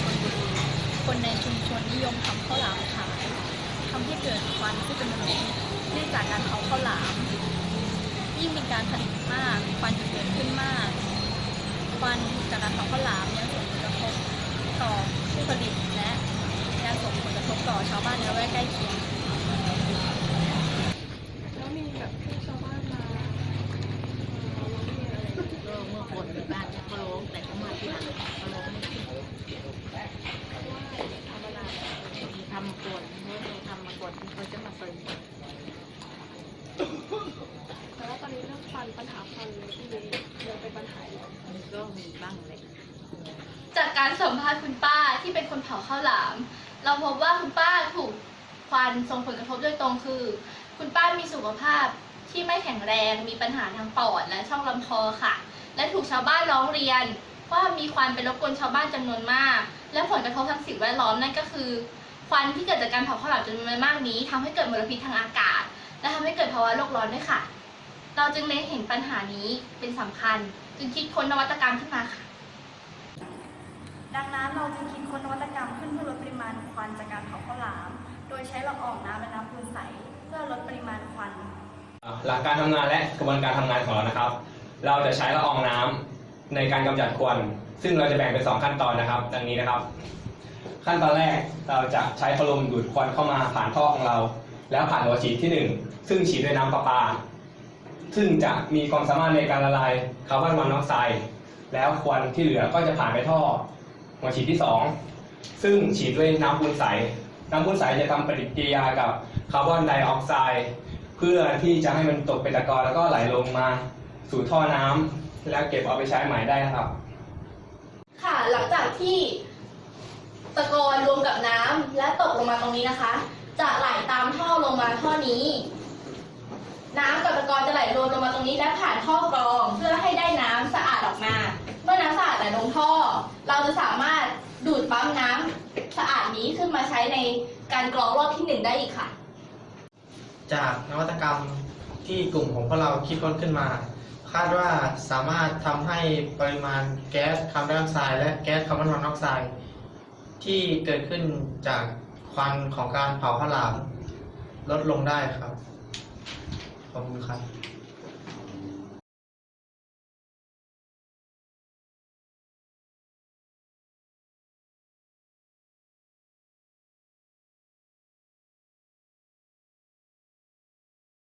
ชลบุรีคนในชุมชนนิยมทำข้าวหลามขายทำให้เกิดควันที่เป็นมลพิษเนื่องจากการเผาข้าวหลามยิ่งมีการผลิตมากควันจะเกิดขึ้นมากควันจากการเผาข้าวหลามยังส่งผลกระทบต่อผู้ผลิตและยังส่งผลกระทบต่อชาวบ้านในละแวกใกล้เคียง ฟันปัญหาฟันที่ยังยังเป็นปัญหาอยู่ มันก็มีบ้างเลย จากการสัมภาษณ์คุณป้าที่เป็นคนเผาข้าวหลาม เราพบว่าคุณป้าถูกควันส่งผลกระทบโดยตรงคือ คุณป้ามีสุขภาพที่ไม่แข็งแรงมีปัญหาทางปอดและช่องลำคอค่ะ และถูกชาวบ้านร้องเรียน ว่ามีควันเป็นรบกวนชาวบ้านจำนวนมาก และผลกระทบทางสิ่งแวดล้อมนั่นก็คือ ควันที่เกิดจากการเผาข้าวหลามจำนวนมากนี้ทำให้เกิดมลพิษทางอากาศ และทำให้เกิดภาวะโลกร้อนด้วยค่ะ เราจึงเล็งเห็นปัญหานี้เป็นสำคัญ จึงคิดค้นนวัตกรรมขึ้นมาค่ะ ดังนั้นเราจึงคิดค้นนวัตกรรมขึ้นเพื่อลดปริมาณควันจากการเผาข้าวหลาม โดยใช้ละอองน้ำและน้ำปูนใสเพื่อลดปริมาณควัน หลักการทำงานและกระบวนการทำงานของเรานะครับ เราจะใช้ละอองน้ำในการกำจัดควัน ซึ่งเราจะแบ่งเป็นสองขั้นตอนนะครับ ดังนี้นะครับ ขั้นตอนแรกเราจะใช้พัดลมดูดควันเข้ามาผ่านท่อของเรา แล้วผ่านหัวฉีดที่หนึ่งซึ่งฉีดด้วยน้ำประปา ซึ่งจะมีความสามารถในการละลายคาร์บอนมอนอกไซด์แล้วควันที่เหลือก็จะผ่านไปท่อหัวฉีดที่สองซึ่งฉีดด้วยน้ำปูนใส น้ำปูนใสจะทำปฏิกิริยากับคาร์บอนไดออกไซด์เพื่อที่จะให้มันตกเป็นตะกอนแล้วก็ไหลลงมาสู่ท่อน้ำแล้วเก็บเอาไปใช้ใหม่ได้ครับ ค่ะหลังจากที่ตะกอนรวมกับน้ำและตกลงมาตรงนี้นะคะ จะไหลตามท่อลงมาท่อนี้ น้ำกับตะกอนจะไหลรวมลงมาตรงนี้และผ่านท่อกรอง เพื่อให้ได้น้ำสะอาดออกมา เมื่อน้ำสะอาดไหลลงท่อ เราจะสามารถดูดปั๊มน้ำสะอาดนี้ขึ้นมาใช้ในการกรองรอบที่หนึ่งได้อีกค่ะ จากนวัตกรรมที่กลุ่มของพวกเราคิดค้นขึ้นมา คาดว่าสามารถทำให้ปริมาณแก๊สคาร์บอนไดออกไซด์และแก๊สคาร์บอนมอนอกไซด์ที่เกิดขึ้นจากควันของการเผาข้าวหลามลดลงได้ครับ ขอบ